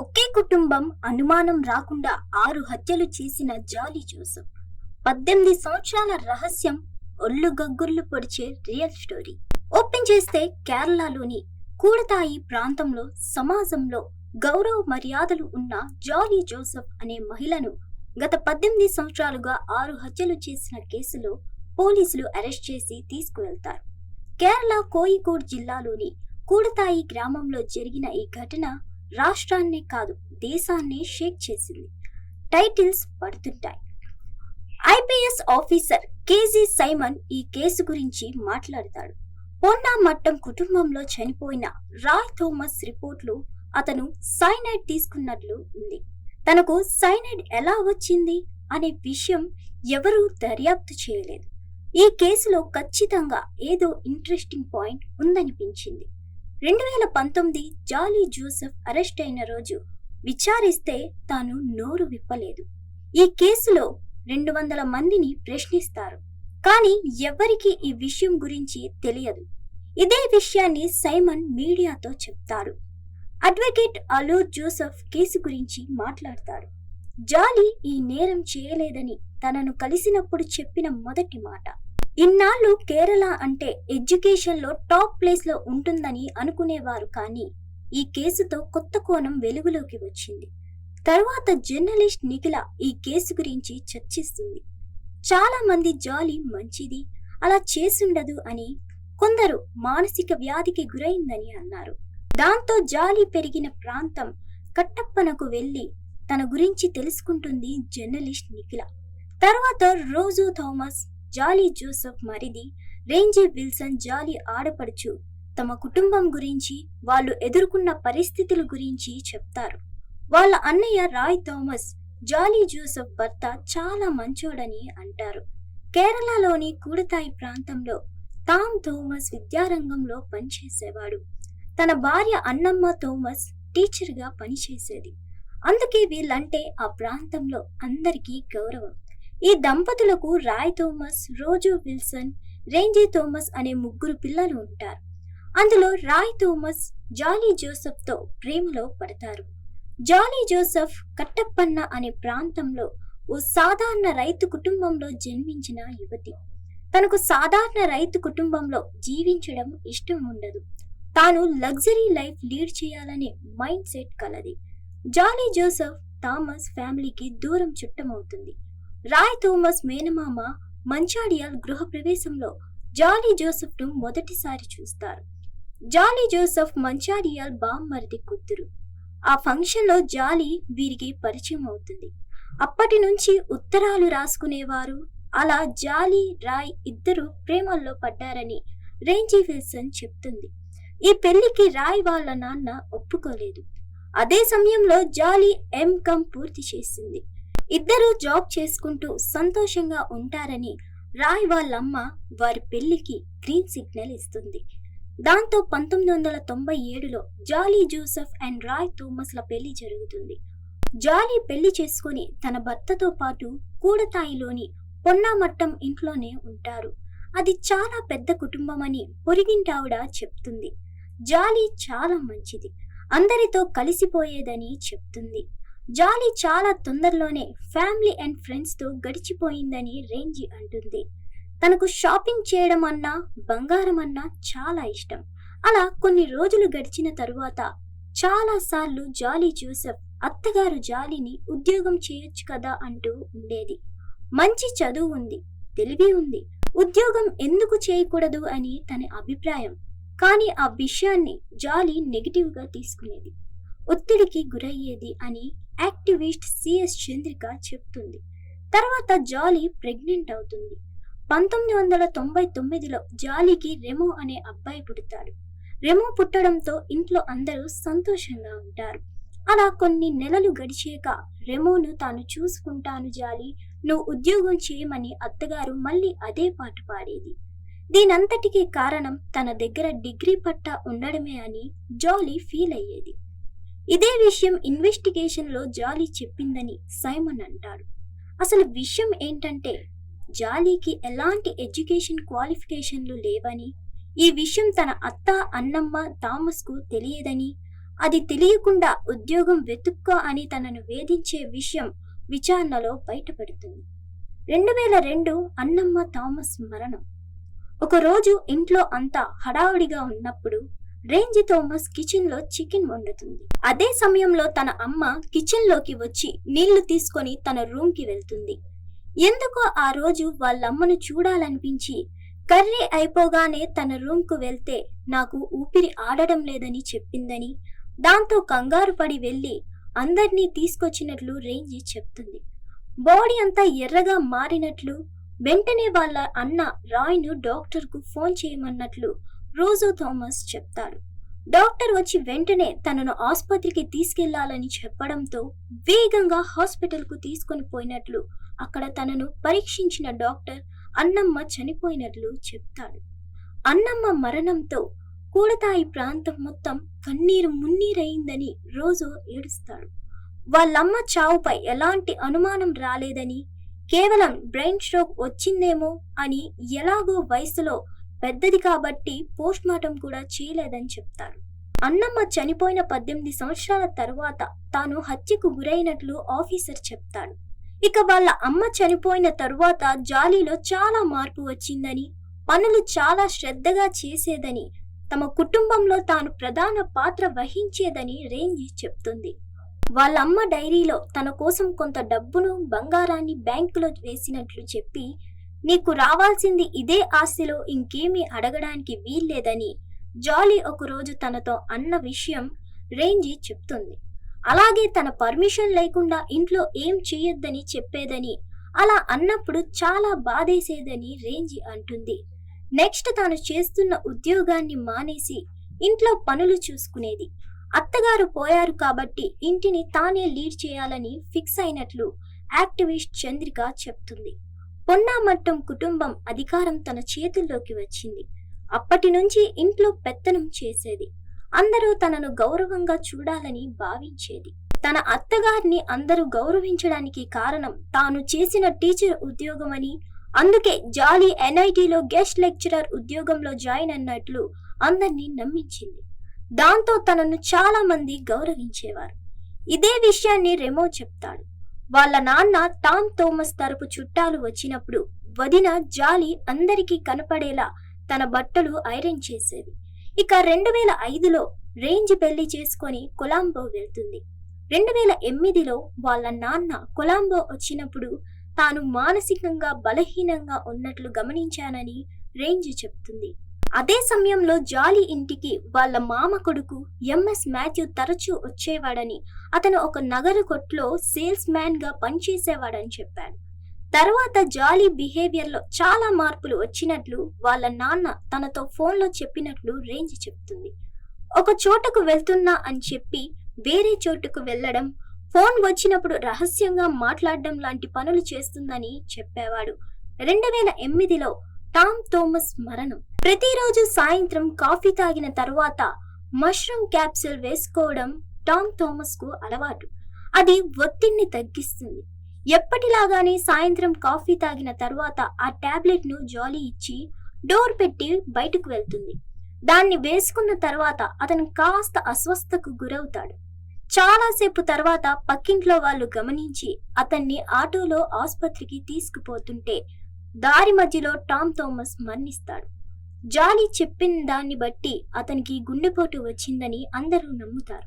ఒకే కుటుంబం అనుమానం రాకుండా ఆరు హత్యలు చేసిన జాలీ జోసఫ్. పద్దెనిమిది సంవత్సరాల రహస్యం ఒళ్ళు గగ్గుర్లు పొడిచే రియల్ స్టోరీ. ఓపెన్ చేస్తే కేరళలోని కూడతాయి ప్రాంతంలో సమాజంలో గౌరవ మర్యాదలు ఉన్న జాలీ జోసఫ్ అనే మహిళను గత పద్దెనిమిది సంవత్సరాలుగా ఆరు హత్యలు చేసిన కేసులో పోలీసులు అరెస్ట్ చేసి తీసుకువెళ్తారు. కేరళ కోయికోడ్ జిల్లాలోని కూడతాయి గ్రామంలో జరిగిన ఈ ఘటన రాష్ట్రాన్నే కాదు దేశాన్ని షేక్ చేసింది. టైటిల్స్ పడుతుంటాయి. ఐపీఎస్ ఆఫీసర్ కేజీ సైమన్ ఈ కేసు గురించి మాట్లాడతాడు. పొన్నా మట్టం కుటుంబంలో చనిపోయిన రాయ్ థోమస్ రిపోర్ట్లు అతను సైనైడ్ తీసుకున్నట్లు ఉంది. తనకు సైనైడ్ ఎలా వచ్చింది అనే విషయం ఎవరూ దర్యాప్తు చేయలేదు. ఈ కేసులో ఖచ్చితంగా ఏదో ఇంట్రెస్టింగ్ పాయింట్ ఉందనిపించింది. రెండు వేల పంతొమ్మిది జాలీ జోసెఫ్ అరెస్ట్ అయిన రోజు విచారిస్తే తాను నోరు విప్పలేదు. ఈ కేసులో రెండు వందల మందిని ప్రశ్నిస్తారు. కానీ ఎవ్వరికీ ఈ విషయం గురించి తెలియదు. ఇదే విషయాన్ని సైమన్ మీడియాతో చెప్తారు. అడ్వకేట్ అలూర్ జోసెఫ్ కేసు గురించి మాట్లాడతాడు జాలీ ఈ నేరం చేయలేదని తనను కలిసినప్పుడు చెప్పిన మొదటి మాట. ఇన్నాళ్ళు కేరళ అంటే ఎడ్యుకేషన్లో టాప్ ప్లేస్లో ఉంటుందని అనుకునేవారు కానీ ఈ కేసుతో కొత్త కోణం వెలుగులోకి వచ్చింది. తర్వాత జర్నలిస్ట్ నిఖిల ఈ కేసు గురించి చర్చిస్తుంది. చాలా మంది జాలి మంచిది అలా చేసుండదు అని కొందరు మానసిక వ్యాధికి గురైందని అన్నారు. దాంతో జాలి పెరిగిన ప్రాంతం కట్టప్పనకు వెళ్ళి తన గురించి తెలుసుకుంటుంది జర్నలిస్ట్ నిఖిల. తర్వాత రోజు థామస్ జాలీ జోసఫ్ మరిది రేంజీ విల్సన్ జాలీ ఆడపడుచు తమ కుటుంబం గురించి వాళ్ళు ఎదుర్కొన్న పరిస్థితుల గురించి చెప్తారు. వాళ్ళ అన్నయ్య రాయ్ థామస్ జాలీ జోసఫ్ భర్త చాలా మంచోడని అంటారు. కేరళలోని కూడతాయి ప్రాంతంలో టామ్ థోమస్ విద్యారంగంలో పనిచేసేవాడు. తన భార్య అన్నమ్మ థోమస్ టీచర్గా పనిచేసేది. అందుకే వీళ్ళంటే ఆ ప్రాంతంలో అందరికీ గౌరవం. ఈ దంపతులకు రాయ్ థోమస్ రోజు విల్సన్ రేంజీ థోమస్ అనే ముగ్గురు పిల్లలు ఉంటారు. అందులో రాయ్ థోమస్ జాలీ జోసెఫ్తో ప్రేమలో పడతారు. జాలీ జోసెఫ్ కట్టప్పన్న అనే ప్రాంతంలో ఓ సాధారణ రైతు కుటుంబంలో జన్మించిన యువతి. తనకు సాధారణ రైతు కుటుంబంలో జీవించడం ఇష్టం ఉండదు. తాను లగ్జరీ లైఫ్ లీడ్ చేయాలనే మైండ్ సెట్ కలది. జాలీ జోసెఫ్ థామస్ ఫ్యామిలీకి దూరం చుట్టమవుతుంది. రాయ్ థోమస్ మేనమామ మంచాడియాల్ గృహప్రవేశంలో జాలీ జోసెఫ్ను మొదటిసారి చూస్తారు. జాలీ జోసెఫ్ మంచాడియాల్ బామ్మరిది కూతురు. ఆ ఫంక్షన్లో జాలీ వీరికి పరిచయం అవుతుంది. అప్పటి నుంచి ఉత్తరాలు రాసుకునేవారు. అలా జాలీ రాయ్ ఇద్దరు ప్రేమల్లో పడ్డారని రేంజీ విల్సన్ చెప్తుంది. ఈ పెళ్ళికి రాయ్ వాళ్ళ నాన్న ఒప్పుకోలేదు. అదే సమయంలో జాలీ ఎంకమ్ పూర్తి చేసింది. ఇద్దరు జాబ్ చేసుకుంటూ సంతోషంగా ఉంటారని రాయ్ వాళ్ళమ్మ వారి పెళ్ళికి గ్రీన్ సిగ్నల్ ఇస్తుంది. దాంతో పంతొమ్మిది వందల తొంభై ఏడులో జాలీ జోసెఫ్ అండ్ రాయ్ థోమస్ల పెళ్ళి జరుగుతుంది. జాలీ పెళ్ళి చేసుకుని తన భర్తతో పాటు కూడతాయిలోని పొన్నామట్టం ఇంట్లోనే ఉంటారు. అది చాలా పెద్ద కుటుంబమని పొరిగింటావిడ చెప్తుంది. జాలీ చాలా మంచిది. అందరితో కలిసిపోయేదని చెప్తుంది. జాలీ చాలా తొందరలోనే ఫ్యామిలీ అండ్ ఫ్రెండ్స్తో గడిచిపోయిందని రేంజి అంటుంది. తనకు షాపింగ్ చేయడం అన్నా బంగారం అన్నా చాలా ఇష్టం. అలా కొన్ని రోజులు గడిచిన తరువాత చాలా సార్లు జాలీ జోసెఫ్ అత్తగారు జాలీని ఉద్యోగం చేయొచ్చు కదా అంటూ ఉండేది. మంచి చదువు ఉంది తెలివి ఉంది. ఉద్యోగం ఎందుకు చేయకూడదు అని తన అభిప్రాయం. కానీ ఆ విషయాన్ని జాలీ నెగిటివ్గా తీసుకునేది. ఒత్తిడికి గురయ్యేది అని యాక్టివిస్ట్ సిఎస్ చంద్రిక చెప్తుంది. తర్వాత జాలీ ప్రెగ్నెంట్ అవుతుంది. పంతొమ్మిది వందల తొంభై తొమ్మిదిలో జాలీకి రెమో అనే అబ్బాయి పుడతాడు. రెమో పుట్టడంతో ఇంట్లో అందరూ సంతోషంగా ఉంటారు. అలా కొన్ని నెలలు గడిచాక రెమోను తాను చూసుకుంటాను జాలి నువ్వు ఉద్యోగం చేయమని అత్తగారు మళ్ళీ అదే పాట పాడేది. దీనంతటికీ కారణం తన దగ్గర డిగ్రీ పట్టా ఉండడమే అని జాలీ ఫీల్ అయ్యేది. ఇదే విషయం ఇన్వెస్టిగేషన్లో జాలీ చెప్పిందని సైమన్ అంటాడు. అసలు విషయం ఏంటంటే జాలీకి ఎలాంటి ఎడ్యుకేషన్ క్వాలిఫికేషన్లు లేవని ఈ విషయం తన అత్త అన్నమ్మ థామస్కు తెలియదని అది తెలియకుండా ఉద్యోగం వెతుక్కో అని తనను వేధించే విషయం విచారణలో బయటపడుతుంది. రెండు వేల రెండు అన్నమ్మ థామస్ మరణం. ఒకరోజు ఇంట్లో అంతా హడావుడిగా ఉన్నప్పుడు రేంజి థోమస్ కిచెన్లో చికెన్ వండుతుంది. అదే సమయంలో తన అమ్మ కిచెన్లోకి వచ్చి నీళ్ళు తీసుకొని తన రూమ్కి వెళ్తుంది. ఎందుకో ఆ రోజు వాళ్ళమ్మను చూడాలనిపించి కర్రీ అయిపోగానే తన రూమ్కు వెళ్తే నాకు ఊపిరి ఆడడం లేదని చెప్పిందని దాంతో కంగారు పడి వెళ్ళి అందరినీ తీసుకొచ్చినట్లు రేంజి చెప్తుంది. బాడీ అంతా ఎర్రగా మారినట్లు వెంటనే వాళ్ళ అన్న రాయ్ను డాక్టర్కు ఫోన్ చేయమన్నట్లు రోజు థామస్ చెప్తాడు. డాక్టర్ వచ్చి వెంటనే తనను ఆసుపత్రికి తీసుకెళ్ళాలని చెప్పడంతో వేగంగా హాస్పిటల్కు తీసుకొని పోయినట్లు అక్కడ తనను పరీక్షించిన డాక్టర్ అన్నమ్మ చనిపోయినట్లు చెప్తాడు. అన్నమ్మ మరణంతో కూడతాయి ప్రాంతం మొత్తం కన్నీరు మున్నీరయిందని రోజు ఏడుస్తాడు. వాళ్ళమ్మ చావుపై ఎలాంటి అనుమానం రాలేదని కేవలం బ్రెయిన్ స్ట్రోక్ వచ్చిందేమో అని ఎలాగో వయసులో పెద్దది కాబట్టి పోస్ట్ మార్టం కూడా చేయలేదని చెప్తారు. అన్నమ్మ చనిపోయిన పద్దెనిమిది సంవత్సరాల తర్వాత తాను హత్యకు గురైనట్లు ఆఫీసర్ చెప్తాడు. ఇక వాళ్ళ అమ్మ చనిపోయిన తరువాత జాలీలో చాలా మార్పు వచ్చిందని పనులు చాలా శ్రద్ధగా చేసేదని తమ కుటుంబంలో తాను ప్రధాన పాత్ర వహించేదని రేంజి చెప్తుంది. వాళ్ళ అమ్మ డైరీలో తన కోసం కొంత డబ్బును బంగారాన్ని బ్యాంకులో వేసినట్లు చెప్పి నీకు రావాల్సింది ఇదే ఆస్తిలో ఇంకేమీ అడగడానికి వీల్లేదని జాలీ ఒకరోజు తనతో అన్న విషయం రేంజి చెప్తుంది. అలాగే తన పర్మిషన్ లేకుండా ఇంట్లో ఏం చేయొద్దని చెప్పేదని అలా అన్నప్పుడు చాలా బాధేసేదని రేంజి అంటుంది. నెక్స్ట్ తాను చేస్తున్న ఉద్యోగాన్ని మానేసి ఇంట్లో పనులు చూసుకునేది. అత్తగారు పోయారు కాబట్టి ఇంటిని తానే లీడ్ చేయాలని ఫిక్స్ అయినట్లు యాక్టివిస్ట్ చంద్రిక చెప్తుంది. పొన్నామట్టం కుటుంబం అధికారం తన చేతుల్లోకి వచ్చింది. అప్పటి నుంచి ఇంట్లో పెత్తనం చేసేది. అందరూ తనను గౌరవంగా చూడాలని భావించేది. తన అత్తగారిని అందరూ గౌరవించడానికి కారణం తాను చేసిన టీచర్ ఉద్యోగమని అందుకే జాలీ ఎన్ఐటిలో గెస్ట్ లెక్చరర్ ఉద్యోగంలో జాయిన్ అన్నట్లు అందరినీ నమ్మించింది. దాంతో తనను చాలా మంది గౌరవించేవారు. ఇదే విషయాన్ని రెమో చెప్తాడు. వాళ్ళ నాన్న టామ్ థోమస్ తరపు చుట్టాలు వచ్చినప్పుడు వదిన జాలి అందరికీ కనపడేలా తన బట్టలు ఐరన్ చేసేది. ఇక రెండు వేల ఐదులో రేంజ్ పెళ్ళి చేసుకొని కొలాంబో వెళ్తుంది. రెండు వేల ఎనిమిదిలో వాళ్ళ నాన్న కొలాంబో వచ్చినప్పుడు తాను మానసికంగా బలహీనంగా ఉన్నట్లు గమనించానని రేంజ్ చెప్తుంది. అదే సమయంలో జాలి ఇంటికి వాళ్ళ మామ కొడుకు ఎంఎస్ మాథ్యూ తరచూ వచ్చేవాడని అతను ఒక నగర కొట్లో సేల్స్ మ్యాన్గా పనిచేసేవాడని చెప్పాడు. తర్వాత జాలీ బిహేవియర్లో చాలా మార్పులు వచ్చినట్లు వాళ్ళ నాన్న తనతో ఫోన్లో చెప్పినట్లు రేంజ్ చెప్తుంది. ఒక చోటకు వెళ్తున్నా అని చెప్పి వేరే చోటుకు వెళ్ళడం ఫోన్ వచ్చినప్పుడు రహస్యంగా మాట్లాడడం లాంటి పనులు చేస్తుందని చెప్పేవాడు. రెండు వేల ఎనిమిదిలో టామ్ థోమస్ మరణం. ప్రతిరోజు సాయంత్రం కాఫీ తాగిన తర్వాత మష్రూమ్ క్యాప్సూల్ వేసుకోవడం టామ్ థోమస్కు అలవాటు. అది ఒత్తిడిని తగ్గిస్తుంది. ఎప్పటిలాగానే సాయంత్రం కాఫీ తాగిన తర్వాత ఆ టాబ్లెట్ను జాలీ ఇచ్చి డోర్ పెట్టి బయటకు వెళ్తుంది. దాన్ని వేసుకున్న తర్వాత అతను కాస్త అస్వస్థకు గురవుతాడు. చాలాసేపు తర్వాత పక్కింట్లో వాళ్ళు గమనించి అతన్ని ఆటోలో ఆసుపత్రికి తీసుకుపోతుంటే దారి మధ్యలో టామ్ థోమస్ మరణిస్తాడు. జాలీ చెప్పిన దాన్ని బట్టి అతనికి గుండెపోటు వచ్చిందని అందరూ నమ్ముతారు.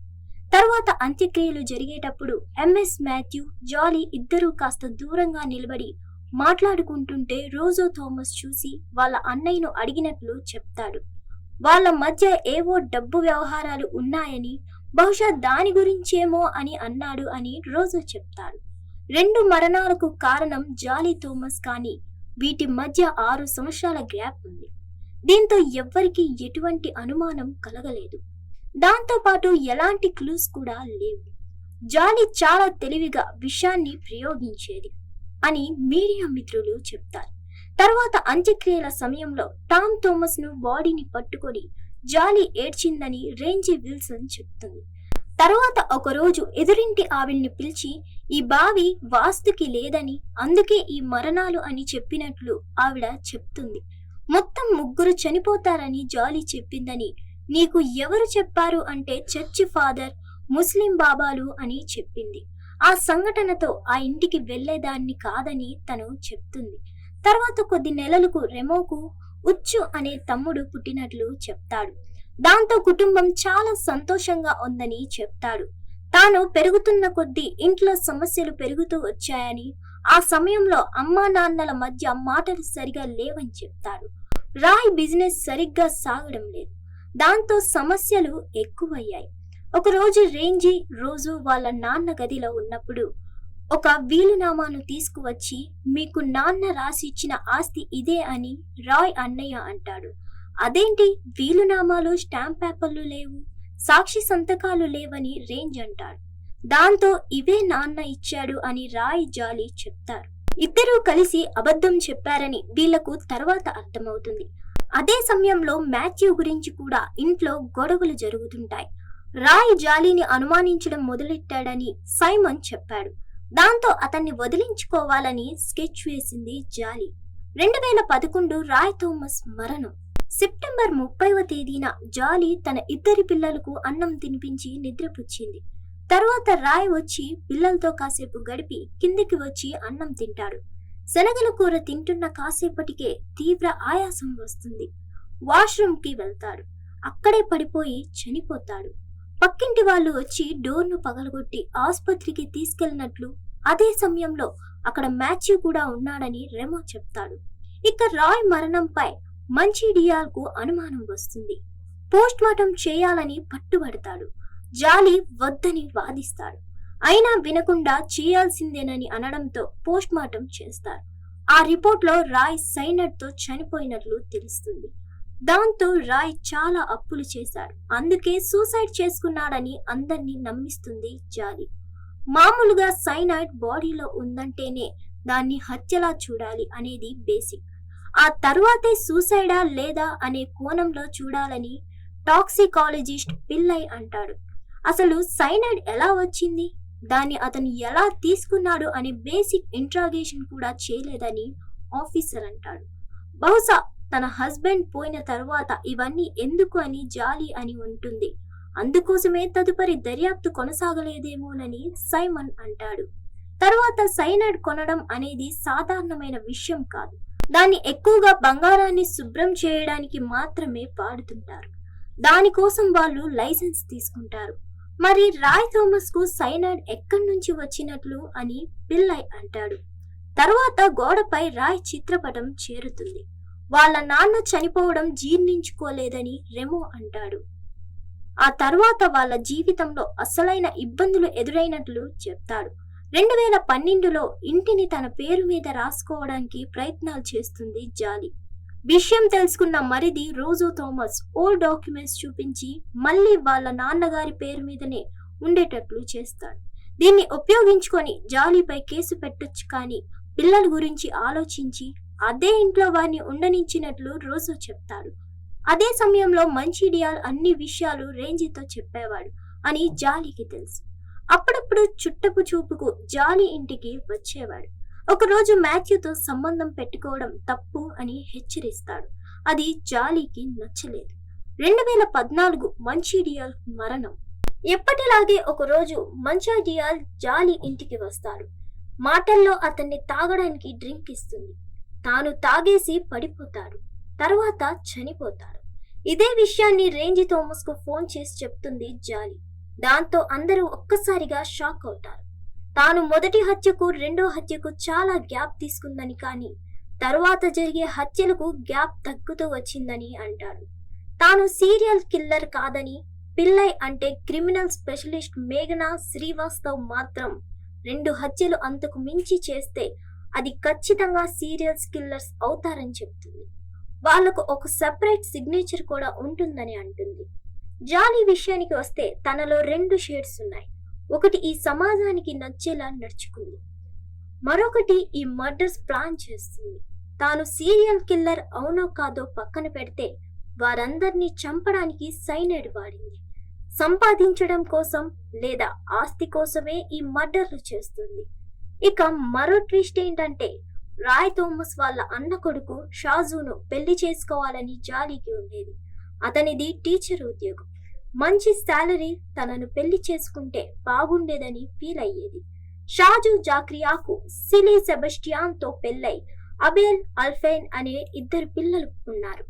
తర్వాత అంత్యక్రియలు జరిగేటప్పుడు ఎంఎస్ మాథ్యూ జాలీ ఇద్దరూ కాస్త దూరంగా నిలబడి మాట్లాడుకుంటుంటే రోజో థామస్ చూసి వాళ్ళ అన్నయ్యను అడిగినట్లు చెప్తాడు. వాళ్ళ మధ్య ఏవో డబ్బు వ్యవహారాలు ఉన్నాయని బహుశా దాని గురించేమో అని అన్నాడు అని రోజో చెప్తాడు. రెండు మరణాలకు కారణం జాలీ థోమస్ కానీ వీటి మధ్య ఆరు సంవత్సరాల గ్యాప్ ఉంది. దీంతో ఎవ్వరికీ ఎటువంటి అనుమానం కలగలేదు. దాంతో పాటు ఎలాంటి క్లూస్ కూడా లేవు. జాలి చాలా తెలివిగా విషయాన్ని ప్రయోగించేది అని మీడియా మిత్రులు చెప్తారు. తర్వాత అంత్యక్రియల సమయంలో టామ్ థోమస్ను బాడీని పట్టుకొని జాలి ఏడ్చిందని రేంజీ విల్సన్ చెప్తుంది. తర్వాత ఒకరోజు ఎదురింటి ఆవిడ్ని పిలిచి ఈ బావి వాస్తుకి లేదని అందుకే ఈ మరణాలు అని చెప్పినట్లు ఆవిడ చెప్తుంది. మొత్తం ముగ్గురు చనిపోతారని జాలీ చెప్పిందని నీకు ఎవరు చెప్పారు అంటే చర్చి ఫాదర్ ముస్లిం బాబాలు అని చెప్పింది. ఆ సంఘటనతో ఆ ఇంటికి వెళ్ళేదాన్ని కాదని తను చెప్తుంది. తర్వాత కొద్ది నెలలకు రెమోకు ఉచ్చు అనే తమ్ముడు పుట్టినట్లు చెప్తాడు. దాంతో కుటుంబం చాలా సంతోషంగా ఉందని చెప్తాడు. తాను పెరుగుతున్న కొద్దీ ఇంట్లో సమస్యలు పెరుగుతూ వచ్చాయని ఆ సమయంలో అమ్మా నాన్నల మధ్య మాటలు సరిగా లేవని చెప్తాడు. రాయ్ బిజినెస్ సరిగ్గా సాగడం లేదు. దాంతో సమస్యలు ఎక్కువయ్యాయి. ఒకరోజు రేంజీ రోజు వాళ్ళ నాన్న గదిలో ఉన్నప్పుడు ఒక వీలునామాను తీసుకువచ్చి మీకు నాన్న రాసిచ్చిన ఆస్తి ఇదే అని రాయ్ అన్నయ్య అంటాడు. అదేంటి? వీలునామాలు స్టాంప్ పేపర్లు లేవు. సాక్షి సంతకాలు లేవని రేంజ్ అంటాడు. దాంతో ఇవే నాన్న ఇచ్చాడు అని రాయ్ జాలి చెప్తారు. ఇద్దరూ కలిసి అబద్ధం చెప్పారని వీళ్ళకు తర్వాత అర్థమవుతుంది. అదే సమయంలో మాథ్యూ గురించి కూడా ఇంట్లో గొడవలు జరుగుతుంటాయి. రాయ్ జాలీని అనుమానించడం మొదలెట్టాడని సైమన్ చెప్పాడు. దాంతో అతన్ని వదిలించుకోవాలని స్కెచ్ వేసింది జాలీ. రెండు వేల పదకొండు రాయ్ థోమస్ మరణం. సెప్టెంబర్ ముప్పైవ తేదీన జాలీ తన ఇద్దరి పిల్లలకు అన్నం తినిపించి నిద్రపుచ్చింది. తర్వాత రాయ్ వచ్చి పిల్లలతో కాసేపు గడిపి కిందికి వచ్చి అన్నం తింటాడు. శనగల కూర తింటున్న కాసేపటికే తీవ్ర ఆయాసం వస్తుంది. వాష్రూమ్కి వెళ్తాడు. అక్కడే పడిపోయి చనిపోతాడు. పక్కింటి వాళ్ళు వచ్చి డోర్ను పగలగొట్టి ఆసుపత్రికి తీసుకెళ్ళినట్లు అదే సమయంలో అక్కడ మాథ్యూ కూడా ఉన్నాడని రెమో చెప్తాడు. ఇక రాయ్ మరణంపై కు అనుమానం వస్తుంది. పోస్ట్ మార్టం చేయాలని పట్టుబడతాడు. జాలి వద్దని వాదిస్తాడు అయినా వినకుండా చేయాల్సిందేనని అనడంతో పోస్ట్ మార్టం చేస్తారు. ఆ రిపోర్ట్లో రాయ్ సైనడ్తో చనిపోయినట్లు తెలుస్తుంది. దాంతో రాయ్ చాలా అప్పులు చేశాడు అందుకే సూసైడ్ చేసుకున్నాడని అందరినీ నమ్మిస్తుంది జాలి. మామూలుగా సైనైడ్ బాడీలో ఉందంటేనే దాన్ని హత్యలా చూడాలి అనేది బేసిక్. ఆ తర్వాతే సూసైడా లేదా అనే కోణంలో చూడాలని టాక్సికాలజిస్ట్ పిల్లై అంటాడు. అసలు సైనైడ్ ఎలా వచ్చింది? దాన్ని అతను ఎలా తీసుకున్నాడు అనే బేసిక్ ఇంట్రాగేషన్ కూడా చేయలేదని ఆఫీసర్ అంటాడు. బహుశా తన హస్బెండ్ పోయిన తర్వాత ఇవన్నీ ఎందుకు అని జాలి అని ఉంటుంది. అందుకోసమే తదుపరి దర్యాప్తు కొనసాగలేదేమోనని సైమన్ అంటాడు. తర్వాత సైనైడ్ కొనడం అనేది సాధారణమైన విషయం కాదు. దాన్ని ఎక్కువగా బంగారాన్ని శుభ్రం చేయడానికి మాత్రమే వాడుతుంటారు. దానికోసం వాళ్ళు లైసెన్స్ తీసుకుంటారు. మరి రాయ్ థోమస్కు సైనైడ్ ఎక్కడి నుంచి వచ్చినట్లు అని పిల్లై అంటాడు. తర్వాత గోడపై రాయ్ చిత్రపటం చేరుతుంది. వాళ్ళ నాన్న చనిపోవడం జీర్ణించుకోలేదని రెమో అంటాడు. ఆ తర్వాత వాళ్ళ జీవితంలో అసలైన ఇబ్బందులు ఎదురైనట్లు చెప్తాడు. రెండు వేల పన్నెండులో ఇంటిని తన పేరు మీద రాసుకోవడానికి ప్రయత్నాలు చేస్తుంది జాలి. విషయం తెలుసుకున్న మరిది రోజు థామస్ ఓల్డ్ డాక్యుమెంట్స్ చూపించి మళ్ళీ వాళ్ళ నాన్నగారి పేరు మీదనే ఉండేటట్లు చేస్తాడు. దీన్ని ఉపయోగించుకొని జాలీపై కేసు పెట్టొచ్చు కానీ పిల్లల గురించి ఆలోచించి అదే ఇంట్లో వారిని ఉండనించినట్లు రోజు చెప్తాడు. అదే సమయంలో మంచిడియాల్ అన్ని విషయాలు రేంజితో చెప్పేవాడు అని జాలీకి తెలుసు. అప్పుడప్పుడు చుట్టపు చూపుకు జాలి ఇంటికి వచ్చేవాడు. ఒకరోజు మాథ్యూతో సంబంధం పెట్టుకోవడం తప్పు అని హెచ్చరిస్తాడు. అది జాలీకి నచ్చలేదు. రెండు వేల పద్నాలుగు మంచిడియాల్ మరణం. ఎప్పటిలాగే ఒకరోజు మంచాడియాల్ జాలి ఇంటికి వస్తాడు. మాటల్లో అతన్ని తాగడానికి డ్రింక్ ఇస్తుంది. తాను తాగేసి పడిపోతాడు. తర్వాత చనిపోతాడు. ఇదే విషయాన్ని రేంజి థోమస్కు ఫోన్ చేసి చెప్తుంది జాలి. దాంతో అందరూ ఒక్కసారిగా షాక్ అవుతారు. తాను మొదటి హత్యకు రెండో హత్యకు చాలా గ్యాప్ తీసుకుందని కానీ తరువాత జరిగే హత్యలకు గ్యాప్ తగ్గుతూ వచ్చిందని అంటారు. తాను సీరియల్ కిల్లర్ కాదని పిల్లై అంటే క్రిమినల్ స్పెషలిస్ట్ మేఘనా శ్రీవాస్తవ్ మాత్రం రెండు హత్యలు అంతకు మించి చేస్తే అది ఖచ్చితంగా సీరియల్స్ కిల్లర్స్ అవుతారని చెప్తుంది. వాళ్ళకు ఒక సెపరేట్ సిగ్నేచర్ కూడా ఉంటుందని అంటుంది. జాలీ విషయానికి వస్తే తనలో రెండు షేడ్స్ ఉన్నాయి. ఒకటి ఈ సమాజానికి నచ్చేలా నడుచుకుంది. మరొకటి ఈ మర్డర్స్ ప్లాన్ చేస్తుంది. తాను సీరియల్ కిల్లర్ అవునో కాదో పక్కన పెడితే వారందరినీ చంపడానికి సైనైడ్ వాడింది. సంపాదించడం కోసం లేదా ఆస్తి కోసమే ఈ మర్డర్లు చేస్తుంది. ఇక మరో ట్విస్ట్ ఏంటంటే రాయ్ థోమస్ వాళ్ళ అన్న కొడుకు షాజును పెళ్ళి చేసుకోవాలని జాలీకి ఉండేది. అతనిది టీచర్ ఉద్యోగం. మంచి శాలరీ తనను పెళ్ళి చేసుకుంటే బాగుండేదని ఫీల్ అయ్యేది. షాజు జాక్రియాకు సిలీ సెబస్టియాన్తో పెళ్ళై అబేల్ అల్ఫైన్ అనే ఇద్దరు పిల్లలు ఉన్నారు.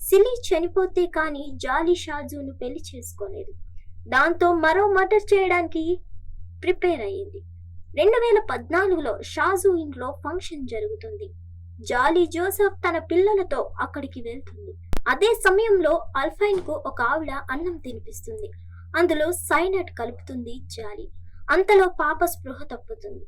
సిలీ చనిపోతే కానీ జాలీ షాజును పెళ్ళి చేసుకోలేదు. దాంతో మరో మర్డర్ చేయడానికి ప్రిపేర్ అయ్యింది. రెండు వేల పద్నాలుగులో షాజు ఇంట్లో ఫంక్షన్ జరుగుతుంది. జాలీ జోసెఫ్ తన పిల్లలతో అక్కడికి వెళ్తుంది. అదే సమయంలో అల్ఫైన్కు ఒక ఆవిడ అన్నం తినిపిస్తుంది. అందులో సైనట్ కలుపుతుంది జాలి. అంతలో పాప స్పృహ తప్పుతుంది.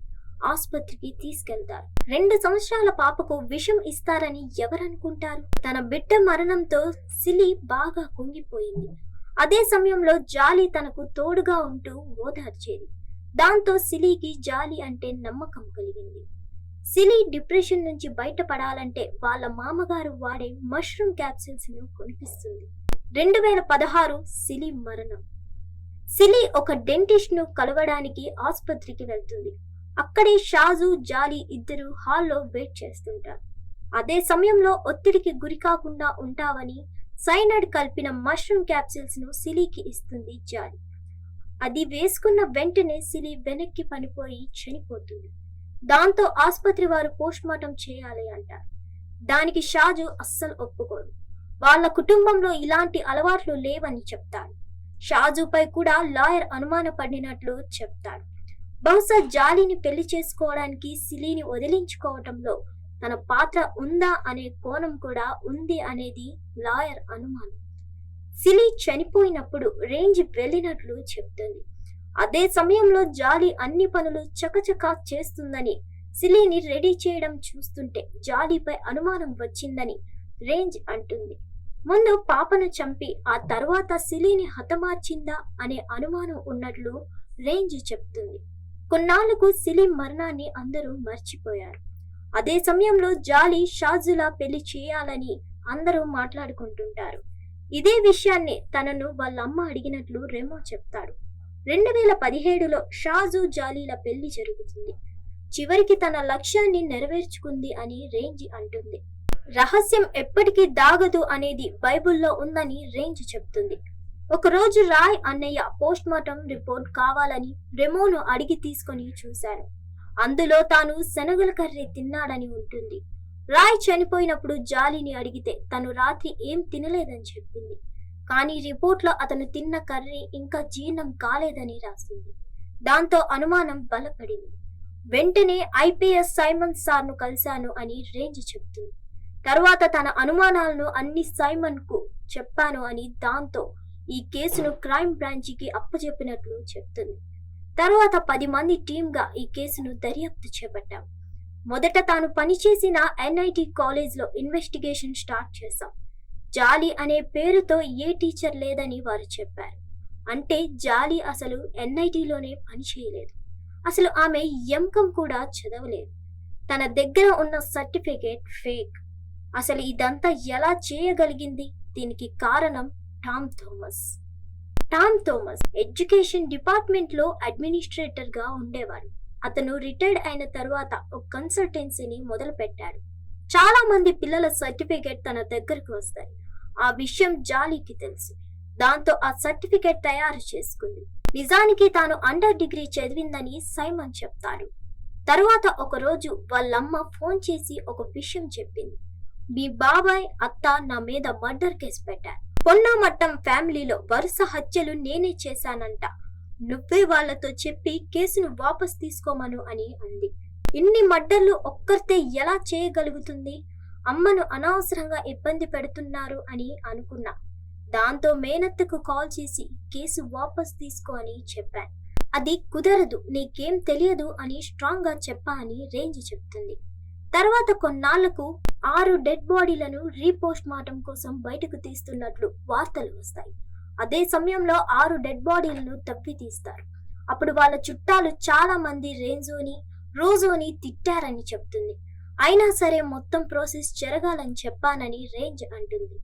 ఆసుపత్రికి తీసుకెళ్తారు. రెండు సంవత్సరాల పాపకు విషం ఇస్తారని ఎవరనుకుంటారు? తన బిడ్డ మరణంతో సిలి బాగా కుంగిపోయింది. అదే సమయంలో జాలి తనకు తోడుగా ఉంటూ ఓదార్చేది. దాంతో సిలీకి జాలి అంటే నమ్మకం కలిగింది. సిలీ డిప్రెషన్ నుంచి బయటపడాలంటే వాళ్ళ మామగారు వాడే మష్రూమ్ క్యాప్సిల్స్ను కొనిపిస్తుంది. రెండు వేల పదహారు సిలి మరణం. సిలి ఒక డెంటిస్ట్ను కలవడానికి ఆసుపత్రికి వెళ్తుంది. అక్కడే షాజు జాలి ఇద్దరు హాల్లో వెయిట్ చేస్తుంటారు. అదే సమయంలో ఒత్తిడికి గురి కాకుండా ఉంటావని సైనడ్ కలిపిన మష్రూమ్ క్యాప్సిల్స్ను సిలీకి ఇస్తుంది జాలి. అది వేసుకున్న వెంటనే సిలి వెనక్కి పనిపోయి చనిపోతుంది. దాంతో ఆసుపత్రి వారు పోస్ట్ మార్టం చేయాలి అంటారు. దానికి షాజు అస్సలు ఒప్పుకోడు. వాళ్ళ కుటుంబంలో ఇలాంటి అలవాట్లు లేవని చెప్తాడు. షాజుపై కూడా లాయర్ అనుమానపడినట్లు చెప్తాడు. బహుశా జాలిని పెళ్ళి చేసుకోవడానికి సిలీని వదిలించుకోవటంలో తన పాత్ర ఉందా అనే కోణం కూడా ఉంది అనేది లాయర్ అనుమానం. సిలి చనిపోయినప్పుడు రేంజ్ వెళ్ళినట్లు చెప్తుంది. అదే సమయంలో జాలి అన్ని పనులు చకచకా చేస్తుందని సిలీని రెడీ చేయడం చూస్తుంటే జాలీపై అనుమానం వచ్చిందని రేంజ్ అంటుంది. ముందు పాపను చంపి ఆ తర్వాత సిలీని హతమార్చిందా అనే అనుమానం ఉన్నట్లు రేంజ్ చెప్తుంది. కొన్నాళ్ళకు సిలి మరణాన్ని అందరూ మర్చిపోయారు. అదే సమయంలో జాలి షాజులా పెళ్ళి చేయాలని అందరూ మాట్లాడుకుంటుంటారు. ఇదే విషయాన్ని తనను వాళ్ళ అమ్మ అడిగినట్లు రెమో చెప్తాడు. రెండు వేల పదిహేడులో షాజు జాలీల పెళ్ళి జరుగుతుంది. చివరికి తన లక్ష్యాన్ని నెరవేర్చుకుంది అని రేంజ్ అంటుంది. రహస్యం ఎప్పటికీ దాగదు అనేది బైబిల్లో ఉందని రేంజ్ చెప్తుంది. ఒకరోజు రాయ్ అన్నయ్య పోస్ట్ మార్టం రిపోర్ట్ కావాలని రెమోను అడిగి తీసుకొని చూశాడు అందులో తాను శనగల కర్రీ తిన్నాడని ఉంటుంది. రాయ్ చనిపోయినప్పుడు జాలిని అడిగితే తను రాత్రి ఏం తినలేదని చెప్పింది. కానీ రిపోర్ట్లో అతను తిన్న కర్రీ ఇంకా జీర్ణం కాలేదని రాసింది. దాంతో అనుమానం బలపడింది. వెంటనే ఐపీఎస్ సైమన్ సార్ను కలిశాను అని రేంజ్ చెప్తుంది. తర్వాత తన అనుమానాలను అన్ని సైమన్కు చెప్పాను అని దాంతో ఈ కేసును క్రైమ్ బ్రాంచికి అప్పచెప్పినట్లు చెప్తుంది. తర్వాత పది మంది టీంగా ఈ కేసును దర్యాప్తు చేపట్టాం. మొదట తాను పనిచేసిన ఎన్ఐటి కాలేజ్లో ఇన్వెస్టిగేషన్ స్టార్ట్ చేశాం. జాలి అనే పేరుతో ఏ టీచర్ లేదని వారు చెప్పారు. అంటే జాలి అసలు ఎన్ఐటిలోనే పనిచేయలేదు అసలు ఆమె ఎంకం కూడా చదవలేదు. తన దగ్గర ఉన్న సర్టిఫికేట్ ఫేక్. అసలు ఇదంతా ఎలా చేయగలిగింది? దీనికి కారణం టామ్ థోమస్. టామ్ థోమస్ ఎడ్యుకేషన్ డిపార్ట్మెంట్లో అడ్మినిస్ట్రేటర్గా ఉండేవాడు. అతను రిటైర్డ్ అయిన తర్వాత ఒక కన్సల్టెన్సీని మొదలుపెట్టాడు. చాలా మంది పిల్లల సర్టిఫికేట్ తన దగ్గరకు వస్తాయి. ఆ విషయం జాలీకి తెలుసు. దాంతో ఆ సర్టిఫికేట్ తయారు చేసుకుంది. నిజానికి తాను అండర్ డిగ్రీ చదివిందని సైమన్ చెప్తాడు. తరువాత ఒకరోజు వాళ్ళమ్మ ఫోన్ చేసి ఒక విషయం చెప్పింది. మీ బాబాయ్ అత్త నా మీద మర్డర్ కేసు పెట్టారు. పొన్నామట్టం ఫ్యామిలీలో వరుస హత్యలు నేనే చేశానంట. నువ్వే వాళ్ళతో చెప్పి కేసును వాపస్ తీసుకోమను అని అంది. ఇన్ని మడ్డర్లు ఒక్కరితే ఎలా చేయగలుగుతుంది? అమ్మను అనవసరంగా ఇబ్బంది పెడుతున్నారు అని అనుకున్నా. దాంతో మేనత్తకు కాల్ చేసి కేసు వాపస్ తీసుకో అని చెప్పాను అది కుదరదు నీకేం తెలియదు అని స్ట్రాంగ్గా చెప్పా అని రేంజ్ చెప్తుంది. తర్వాత కొన్నాళ్ళకు ఆరు డెడ్ బాడీలను రీపోస్ట్ మార్టం కోసం బయటకు తీస్తున్నట్లు వార్తలు వస్తాయి. అదే సమయంలో ఆరు డెడ్ బాడీలను తవ్వి తీస్తారు అప్పుడు వాళ్ళ చుట్టాలు చాలా మంది రేంజోని రోజోని తిట్టారని చెప్తుంది. అయినా సరే మొత్తం ప్రాసెస్ జరగాలని చెప్పానని రేంజ్ అంటుంది.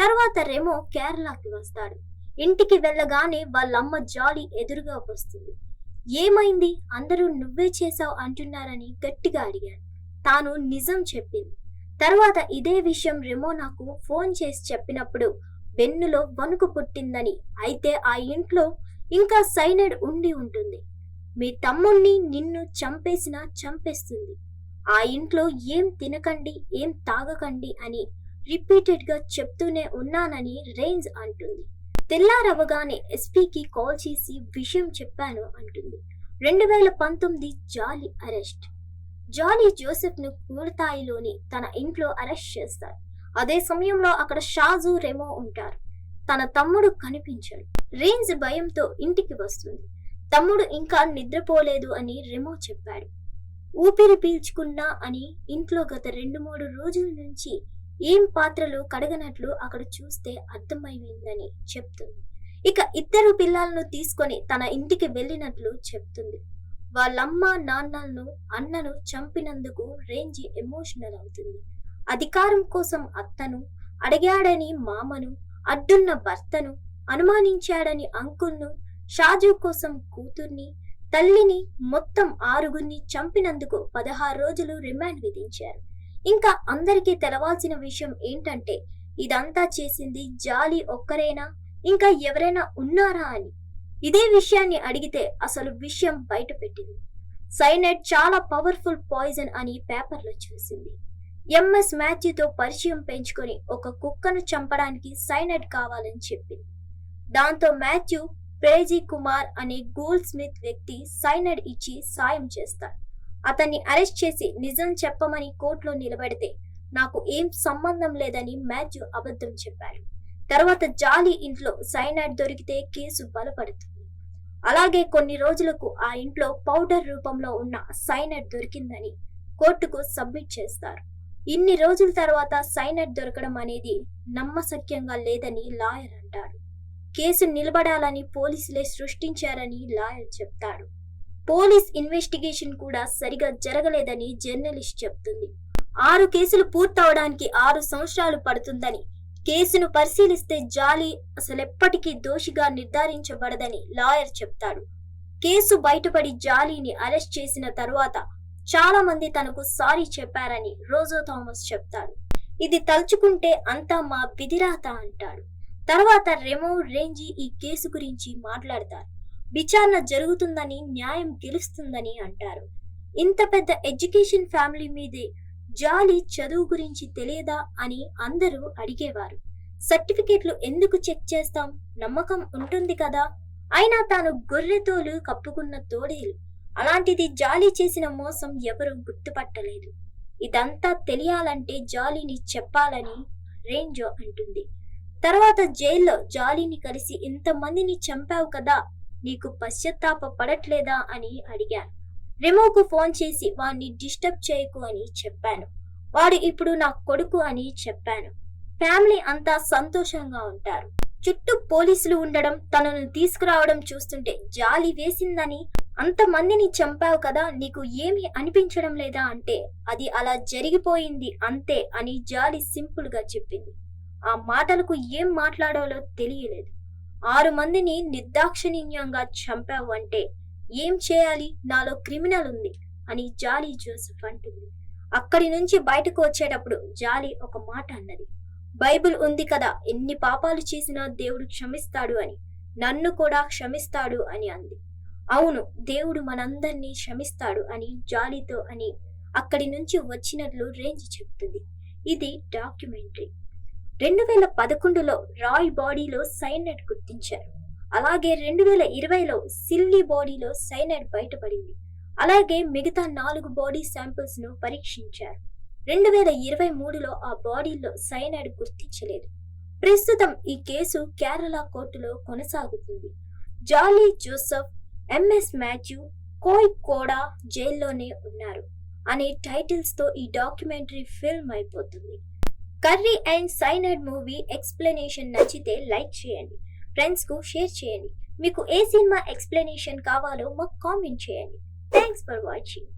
తర్వాత రెమో కేరళకి వస్తాడు. ఇంటికి వెళ్ళగానే వాళ్ళమ్మ జాలి ఎదురుగా వస్తుంది. ఏమైంది? అందరూ నువ్వే చేశావు అంటున్నారని గట్టిగా అడిగాను తాను నిజం చెప్పింది. తర్వాత ఇదే విషయం రెమో నాకు ఫోన్ చేసి చెప్పినప్పుడు వెన్నులో వణుకు పుట్టిందని. అయితే ఆ ఇంట్లో ఇంకా సైనైడ్ ఉండి ఉంటుంది. మీ తమ్ముణ్ణి నిన్ను చంపేసినా చంపేస్తుంది. ఆ ఇంట్లో ఏం తినకండి ఏం తాగకండి అని రిపీటెడ్గా చెప్తూనే ఉన్నానని రేంజ్ అంటుంది. తెల్లారవగానే ఎస్పీకి కాల్ చేసి విషయం చెప్పాను అంటుంది. రెండు వేల పంతొమ్మిది జాలీ అరెస్ట్. జాలీ జోసెఫ్ను తన ఇంట్లో అరెస్ట్ చేస్తారు. అదే సమయంలో అక్కడ షాజు రెమో ఉంటారు. తన తమ్ముడు కనిపించాడు. రేంజ్ భయంతో ఇంటికి వస్తుంది. తమ్ముడు ఇంకా నిద్రపోలేదు అని రెమో చెప్పాడు. ఊపిరి పీల్చుకున్నా అని ఇంట్లో గత రెండు మూడు రోజుల నుంచి ఏం పాత్రలు కడగనట్లు అక్కడ చూస్తే అర్థమైందని చెప్తుంది. ఇక ఇద్దరు పిల్లలను తీసుకొని తన ఇంటికి వెళ్ళినట్లు చెప్తుంది. వాళ్ళమ్మ నాన్నలను అన్నను చంపినందుకు రేంజి ఎమోషనల్ అవుతుంది. అధికారం కోసం అత్తను అడిగాడని మామను అడ్డున్న భర్తను అనుమానించాడని అంకుల్ను షాజు కోసం కూతుర్ని తల్లిని మొత్తం ఆరుగురిని చంపినందుకు పదహారు రోజులు రిమాండ్ విధించారు. ఇంకా అందరికీ తెలవాల్సిన విషయం ఏంటంటే ఇదంతా చేసింది జాలి ఒక్కరేనా? ఇంకా ఎవరైనా ఉన్నారా అని? ఇదే విషయాన్ని అడిగితే అసలు విషయం బయటపెట్టింది. సైనైడ్ చాలా పవర్ఫుల్ పాయిజన్ అని పేపర్లో చూసింది. ఎంఎస్ మ్యాథ్యూతో పరిచయం పెంచుకొని ఒక కుక్కను చంపడానికి సైనైడ్ కావాలని చెప్పింది. దాంతో మ్యాథ్యూ ప్రేజీ కుమార్ అనే గోల్డ్ స్మిత్ వ్యక్తి సైనడ్ ఇచ్చి సాయం చేస్తాడు. అతన్ని అరెస్ట్ చేసి నిజం చెప్పమని కోర్టులో నిలబెడితే నాకు ఏం సంబంధం లేదని మాథ్యూ అబద్ధం చెప్పాడు. తర్వాత జాలీ ఇంట్లో సైనైడ్ దొరికితే కేసు బలపడుతుంది. అలాగే కొన్ని రోజులకు ఆ ఇంట్లో పౌడర్ రూపంలో ఉన్న సైనైడ్ దొరికిందని కోర్టుకు సబ్మిట్ చేస్తారు. ఇన్ని రోజుల తర్వాత సైనైడ్ దొరకడం అనేది నమ్మశక్యంగా లేదని లాయర్ అంటారు కేసు నిలబడాలని పోలీసులే సృష్టించారని లాయర్ చెప్తాడు. పోలీస్ ఇన్వెస్టిగేషన్ కూడా సరిగా జరగలేదని జర్నలిస్ట్ చెప్తుంది. ఆరు కేసులు పూర్తవడానికి ఆరు సంవత్సరాలు పడుతుందని కేసును పరిశీలిస్తే జాలి అసలెప్పటికీ దోషిగా నిర్ధారించబడదని లాయర్ చెప్తాడు. కేసు బయటపడి జాలీని అరెస్ట్ చేసిన తరువాత చాలా మంది తనకు సారీ చెప్పారని రోజో థామస్ చెప్తాడు. ఇది తలుచుకుంటే అంతా మా విధిరాత అంటాడు. తర్వాత రెమో రేంజీ ఈ కేసు గురించి మాట్లాడతారు. విచారణ జరుగుతుందని న్యాయం గెలుస్తుందని అంటారు. ఇంత పెద్ద ఎడ్యుకేషన్ ఫ్యామిలీ మీదే జాలి చదువు గురించి తెలియదా అని అందరూ అడిగేవారు. సర్టిఫికేట్లు ఎందుకు చెక్ చేస్తాం? నమ్మకం ఉంటుంది కదా? అయినా తాను గొర్రెతోలు కప్పుకున్న తోడేలు. అలాంటిది జాలి చేసిన మోసం ఎవరు గుర్తుపట్టలేదు. ఇదంతా తెలియాలంటే జాలీని చెప్పాలని రేంజో అంటుంది. తర్వాత జైల్లో జాలీని కలిసి ఇంతమందిని చంపావు కదా నీకు పశ్చాత్తాప పడట్లేదా అని అడిగాను. రెమోకు ఫోన్ చేసి వాణ్ణి డిస్టర్బ్ చేయకు అని చెప్పాను. వాడు ఇప్పుడు నా కొడుకు అని చెప్పాను. ఫ్యామిలీ అంతా సంతోషంగా ఉంటారు. చుట్టూ పోలీసులు ఉండడం తనను తీసుకురావడం చూస్తుంటే జాలి వేసిందని అంతమందిని చంపావు కదా నీకు ఏమీ అనిపించడం లేదా? అంటే అది అలా జరిగిపోయింది అంతే అని జాలి సింపుల్గా చెప్పింది. ఆ మాటలకు ఏం మాట్లాడాలో తెలియలేదు. ఆరు మందిని నిర్దాక్షిణ్యంగా చంపావు అంటే ఏం చేయాలి? నాలో క్రిమినల్ ఉంది అని జాలి జోసెఫ్ అంటుంది. అక్కడి నుంచి బయటకు వచ్చేటప్పుడు జాలి ఒక మాట అన్నది. బైబిల్ ఉంది కదా ఎన్ని పాపాలు చేసినా దేవుడు క్షమిస్తాడు అని నన్ను కూడా క్షమిస్తాడు అని అంది. అవును దేవుడు మనందరినీ క్షమిస్తాడు అని జాలితో అని అక్కడి నుంచి వచ్చినట్లు రేంజ్ చెప్తుంది. ఇది డాక్యుమెంటరీ. రెండు వేల పదకొండులో రాయ్ బాడీలో సైనైడ్ గుర్తించారు. అలాగే రెండు వేల ఇరవైలో సిల్లీ బాడీలో సైనైడ్ బయటపడింది. అలాగే మిగతా నాలుగు బాడీ శాంపిల్స్ను పరీక్షించారు. రెండు వేల ఇరవై మూడులో ఆ బాడీలో సైనైడ్ గుర్తించలేదు. ప్రస్తుతం ఈ కేసు కేరళ కోర్టులో కొనసాగుతుంది. జాలీ జోసెఫ్ ఎంఎస్ మాథ్యూ కోయ్ కోడా జైల్లోనే ఉన్నారు. అనే టైటిల్స్తో ఈ డాక్యుమెంటరీ ఫిల్మ్ అయిపోతుంది. Curry and cyanide movie explanation నచ్చితే లైక్ చేయండి ఫ్రెండ్స్కు షేర్ చేయండి. మీకు ఏ సినిమా ఎక్స్ప్లెనేషన్ కావాలో మాకు కామెంట్ చేయండి. Thanks for watching.